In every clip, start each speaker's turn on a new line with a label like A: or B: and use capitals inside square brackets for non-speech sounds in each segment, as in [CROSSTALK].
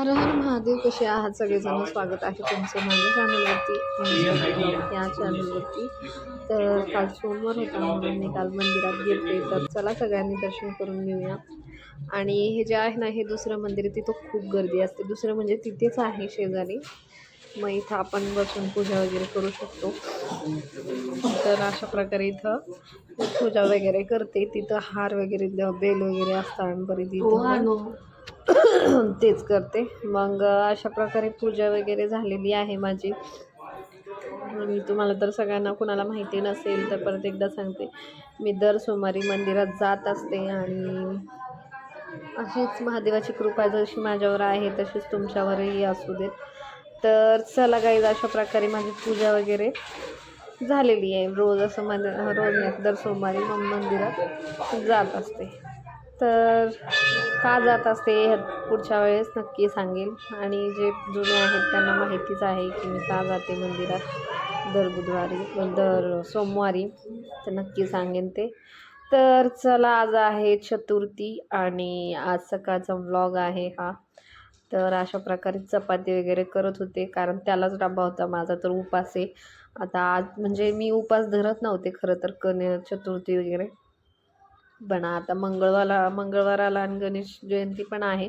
A: हर हर महादेव कसे आहात? सगळेजण स्वागत आहे तुमचं माझ्या चॅनलवरती म्हणजे या चॅनलवरती तर काल सोमवार होता म्हणून मी काल मंदिरात गेले तर चला सगळ्यांनी दर्शन करून घेऊया. आणि हे जे आहे ना हे दुसरं मंदिर तिथं खूप गर्दी असते. दुसरं म्हणजे तिथेच आहे शेजारी. मग इथं आपण बसून पूजा वगैरे करू शकतो. तर अशा प्रकारे इथं पूजा वगैरे करते. तिथं हार वगैरे बेल वगैरे असतात आणि परत इथं तेच करते. मग अशा प्रकारे पूजा वगैरे झालेली आहे माझी. आणि तुम्हाला तर सगळ्यांना कुणाला माहिती नसेल तर परत एकदा सांगते. मी दर सोमवारी मंदिरात जात असते आणि अशीच महादेवाची कृपा जशी माझ्यावर आहे तशीच तुमच्यावरही असू देत. तर चला गाईज अशा प्रकारे माझी पूजा वगैरे झालेली आहे. रोज असं मन रोज नाही दर सोमवारी मग मंदिरात जात असते. तर का जात असते ह्या पुढच्या वेळेस नक्की सांगेल. आणि जे जुने आहेत त्यांना माहितीच आहे की मी का जाते मंदिरात दर बुधवारी दर सोमवारी. तर नक्की सांगेन ते. तर चला आज आहे चतुर्थी आणि आज सकाळचा व्लॉग आहे हा. तर अशा प्रकारे चपाती वगैरे करत होते कारण त्यालाच डबा होता माझा तर उपास आहे. आता आज म्हणजे मी उपास धरत नव्हते खरं तर कन्या चतुर्थी वगैरे. पण आता मंगळवारला मंगळवाराला आणि गणेश जयंती पण आहे.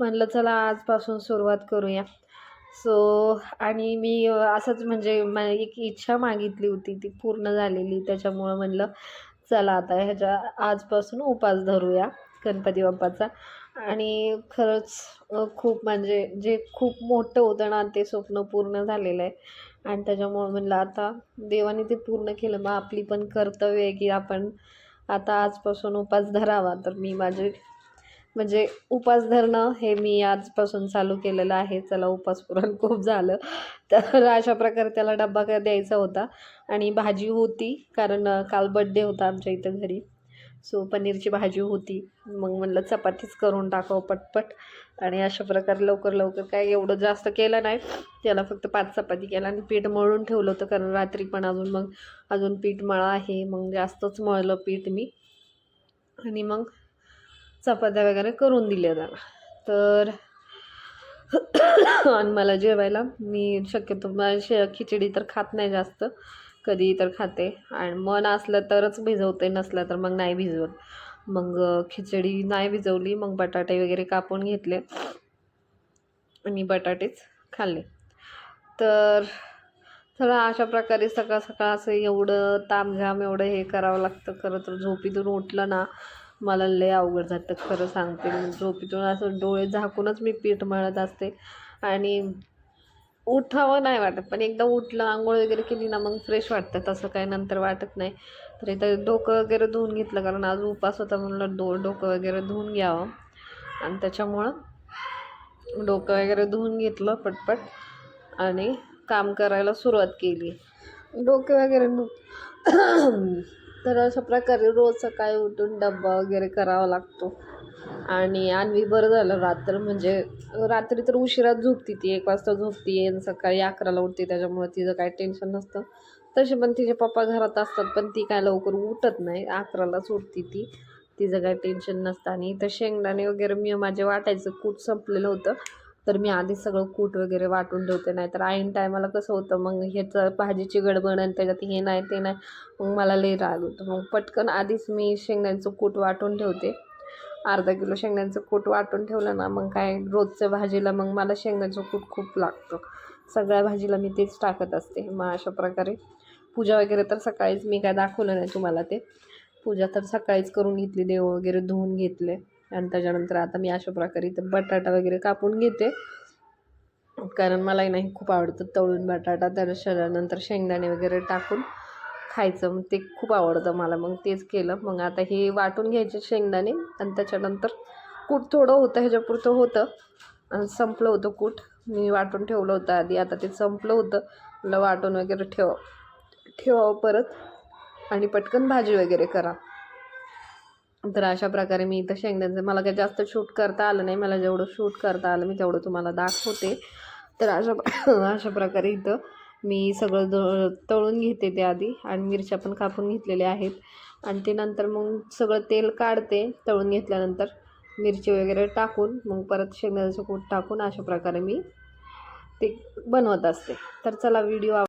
A: म्हणलं चला आजपासून सुरुवात करूया. सो आणि मी असंच म्हणजे एक इच्छा मागितली होती ती पूर्ण झालेली. त्याच्यामुळं म्हणलं चला आता ह्याच्या आजपासून उपास धरूया गणपती बाप्पाचा. आणि खरंच खूप म्हणजे जे खूप मोठं होतं ना ते स्वप्न पूर्ण झालेलं आहे. आणि त्याच्यामुळं म्हणलं आता देवाने ते पूर्ण केलं मग आपली पण कर्तव्य आहे की आपण आता आजपासून उपास धरावा. तर मी माझे म्हणजे उपास धरणं हे मी आजपासून चालू केलेलं आहे. चला उपास पुरण खूप झालं. तर अशा प्रकारे त्याला डब्बा द्यायचा होता. आणि भाजी होती कारण काल बड्डे होता आमच्या इथं घरी. सो पनीरची भाजी होती. मग म्हणलं चपातीच करून टाकावं पटपट. आणि अशा प्रकारे लवकर लवकर काय एवढं जास्त केलं नाही. त्याला फक्त पाच चपाती केला आणि पीठ मळून ठेवलं होतं कारण रात्री पण अजून मग अजून पीठ मळा आहे. मग जास्तच मळलं पीठ मी. आणि मग चपात्या वगैरे करून दिल्या त्याला. तर [COUGHS] आणि मला जेवायला मी शक्यतो माझी शे खिचडी तर खात नाही जास्त. कधी तर खाते. आणि मन असलं तरच भिजवते नसलं तर मग नाही भिजवत. मग खिचडी नाही भिजवली मग बटाटे वगैरे कापून घेतले. आणि बटाटेच खाल्ले. तर चला अशा प्रकारे सकाळ सकाळ असं एवढं तामझाम एवढं हे करावं लागतं. खरं तर झोपीतून उठलं ना मला लय अवघड जातं. खरं सांगते झोपीतून असं डोळे झाकूनच मी पीठ मळत असते. आणि उठावं नाही वाटत पण एकदा उठलं आंघोळ वगैरे केली ना मग फ्रेश वाटतं. तसं काही नंतर वाटत नाही. तर इथं डोकं वगैरे धुवून घेतलं कारण आज उपास होता म्हणलं डो डोकं वगैरे धुवून घ्यावं. आणि त्याच्यामुळं डोकं वगैरे धुवून घेतलं पटपट आणि काम करायला सुरुवात केली. डोके वगैरे [COUGHS] तर अशा प्रकारे रोज सकाळी उठून डब्बा वगैरे करावा लागतो. आणि आणवी बरं झालं रात्र म्हणजे रात्री तर उशिरात झोपती ती एक वाजता झोपती आणि सकाळी अकराला उठते त्याच्यामुळे तिचं काही टेन्शन नसतं. तसे पण तिचे पप्पा घरात असतात पण ती काय लवकर उठत नाही अकरालाच उठती ती. तिचं काही टेन्शन नसतं आणि इथं शेंगदाणे वगैरे मी माझे वाटायचं कूट संपलेलं होतं तर मी आधीच सगळं कूट वगैरे वाटून ठेवते नाही तर ऐन टायमाला कसं होतं मग ह्याचं भाजीची गडबड आणि त्याच्यात हे नाही ते नाही मग मला लई राग होतो मग पटकन आधीच मी शेंगदाण्याचं कूट वाटून ठेवते. अर्धा किलो शेंगदाण्याचं कूट वाटून ठेवलं ना मग काय रोजच्या भाजीला मग मला शेंगदाण्याचं कूट खूप लागतं. सगळ्या भाजीला मी तेच टाकत असते. मग अशा प्रकारे पूजा वगैरे तर सकाळीच मी काय दाखवलं नाही तुम्हाला ते. पूजा तर सकाळीच करून घेतली देव वगैरे धुवून घेतले. आणि त्याच्यानंतर आता मी अशा प्रकारे इथं बटाटा वगैरे कापून घेते. कारण मलाही नाही खूप आवडतं तळून बटाटा. त्याच्यानंतर शेंगदाणे वगैरे टाकून खायचं मग ते खूप आवडतं मला. मग तेच केलं. मग आता हे वाटून घ्यायचे शेंगदाणे आणि त्याच्यानंतर कूट थोडं होतं ह्याच्यापुरतं होतं. आणि संपलं होतं कूट. मी वाटून ठेवलं होतं आधी. आता ते संपलं होतं. मला वाटून वगैरे ठेव. ठेवावं परत. आणि पटकन भाजी वगैरे करा. तर अशा प्रकारे मी इथं शेंगद्यांचं मला काही जास्त शूट करता आलं नाही. मला जेवढं शूट करता आलं मी तेवढं तुम्हाला दाखवते. तर अशा अशा प्रकारे इथं मी सगळं द तळून घेते ते आधी आणि मिरच्या पण कापून घेतलेल्या आहेत. आणि ते नंतर मग सगळं तेल काढते तळून घेतल्यानंतर मिरची वगैरे टाकून मग परत शेंगदाण्याचं कूट टाकून अशा प्रकारे मी ते बनवत असते. तर चला व्हिडिओ